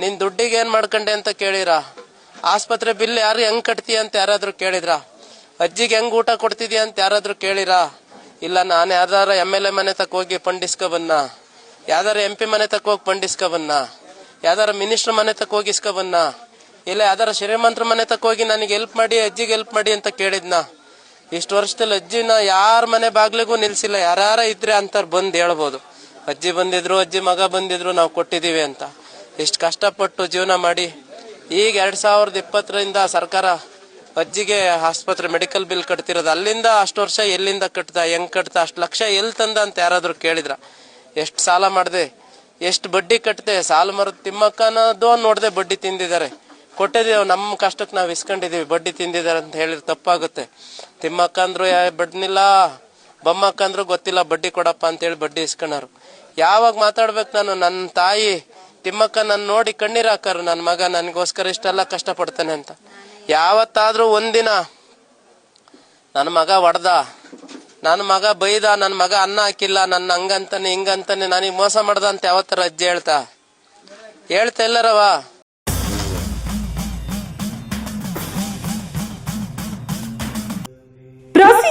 ನಿನ್ ದುಡ್ಡಿಗೆ ಏನ್ ಮಾಡ್ಕೊಂಡೆ ಅಂತ ಕೇಳಿರ? ಆಸ್ಪತ್ರೆ ಬಿಲ್ ಯಾರು ಹೆಂಗ್ ಕಟ್ತೀಯ ಅಂತ ಯಾರಾದ್ರೂ ಕೇಳಿದ್ರ? ಅಜ್ಜಿಗೆ ಹೆಂಗ್ ಊಟ ಕೊಡ್ತಿದ್ಯಾ ಅಂತ ಯಾರಾದ್ರೂ ಕೇಳಿರ? ಇಲ್ಲ, ನಾನು ಯಾವ್ದಾರ ಎಂ ಎಲ್ ಎ ಮನೆ ತಕ್ಕ ಹೋಗಿ ಫಂಡ್ ಬನ್ನ. ಯಾವ್ದಾರ ಎಂ ಪಿ ಮನೆ ತಕ್ಕ ಹೋಗಿ ಫಂಡ್ ಬನ್ನ. ಯಾವ್ದಾರ ಮಿನಿಸ್ಟರ್ ಮನೆ ತಕ್ಕ ಹೋಗಿ ಬನ್ನ. ಇಲ್ಲ, ಯಾವ್ದಾರ ಶ್ರೀಮಂತ್ರ ಮನೆ ತಕ್ಕ ಹೋಗಿ ನನಗೆ ಹೆಲ್ಪ್ ಮಾಡಿ, ಅಜ್ಜಿಗೆ ಹೆಲ್ಪ್ ಮಾಡಿ ಅಂತ ಕೇಳಿದ್ನ. ಇಷ್ಟು ವರ್ಷದಲ್ಲಿ ಅಜ್ಜಿನ ಯಾರ ಮನೆ ಬಾಗ್ಲಿಗೂ ನಿಲ್ಸಿಲ್ಲ. ಯಾರು ಇದ್ರೆ ಅಂತ ಬಂದು ಹೇಳ್ಬೋದು. ಅಜ್ಜಿ ಬಂದಿದ್ರು, ಅಜ್ಜಿ ಮಗ ಬಂದಿದ್ರು, ನಾವು ಕೊಟ್ಟಿದೀವಿ ಅಂತ. ಇಷ್ಟು ಕಷ್ಟಪಟ್ಟು ಜೀವನ ಮಾಡಿ ಈಗ ಎರಡು ಸಾವಿರದ ಇಪ್ಪತ್ತರಿಂದ ಸರ್ಕಾರ ಅಜ್ಜಿಗೆ ಆಸ್ಪತ್ರೆ ಮೆಡಿಕಲ್ ಬಿಲ್ ಕಟ್ತಿರೋದು. ಅಲ್ಲಿಂದ ಅಷ್ಟು ವರ್ಷ ಎಲ್ಲಿಂದ ಕಟ್ತಾ, ಹೆಂಗ್ ಕಟ್ತಾ, ಅಷ್ಟು ಲಕ್ಷ ಎಲ್ಲಿ ತಂದ ಅಂತ ಯಾರಾದರೂ ಕೇಳಿದ್ರ? ಎಷ್ಟು ಸಾಲ ಮಾಡಿದೆ, ಎಷ್ಟು ಬಡ್ಡಿ ಕಟ್ತೆ ಸಾಲ ಮರದ ತಿಮ್ಮಕ್ಕನದು ನೋಡಿದೆ ಬಡ್ಡಿ ತಿಂದಿದ್ದಾರೆ. ಕೊಟ್ಟಿದ್ದೀವಿ ನಮ್ಮ ಕಷ್ಟಕ್ಕೆ ನಾವು ಇಸ್ಕೊಂಡಿದ್ದೀವಿ ಬಡ್ಡಿ ತಿಂದಿದ್ದಾರೆ ಅಂತ ಹೇಳಿದ್ರೆ ತಪ್ಪಾಗುತ್ತೆ. ತಿಮ್ಮಕ್ಕ ಅಂದ್ರು ಬಡ್ನಿಲ್ಲ ಬೊಮ್ಮಕ್ಕ ಅಂದ್ರು ಗೊತ್ತಿಲ್ಲ, ಬಡ್ಡಿ ಕೊಡಪ್ಪ ಅಂತೇಳಿ ಬಡ್ಡಿ ಇಸ್ಕೊಂಡಾರು ಯಾವಾಗ ಮಾತಾಡ್ಬೇಕು ನಾನು? ನನ್ನ ತಾಯಿ ತಿಮ್ಮಕ್ಕ ನನ್ನ ನೋಡಿ ಕಣ್ಣೀರಾಕರು ನನ್ನ ಮಗ ನನಗೋಸ್ಕರ ಇಷ್ಟೆಲ್ಲ ಕಷ್ಟಪಡ್ತಾನೆ ಅಂತ. ಯಾವತ್ತಾದ್ರೂ ಒಂದಿನ ನನ್ನ ಮಗ ಒಡ್ದ ನನ್ನ ಮಗ ಬೈದ ನನ್ನ ಮಗ ಅನ್ನ ಹಾಕಿಲ್ಲ ನನ್ನ ಹಂಗಂತಾನೆ, ಹಿಂಗಂತಾನೆ, ನನಗೆ ಮೋಸ ಮಾಡ್ದ ಅಂತ ಯಾವತ್ತರ ಅಜ್ಜಿ ಹೇಳ್ತಾ? ಹೇಳ್ತಾ ಎಲ್ಲರವ?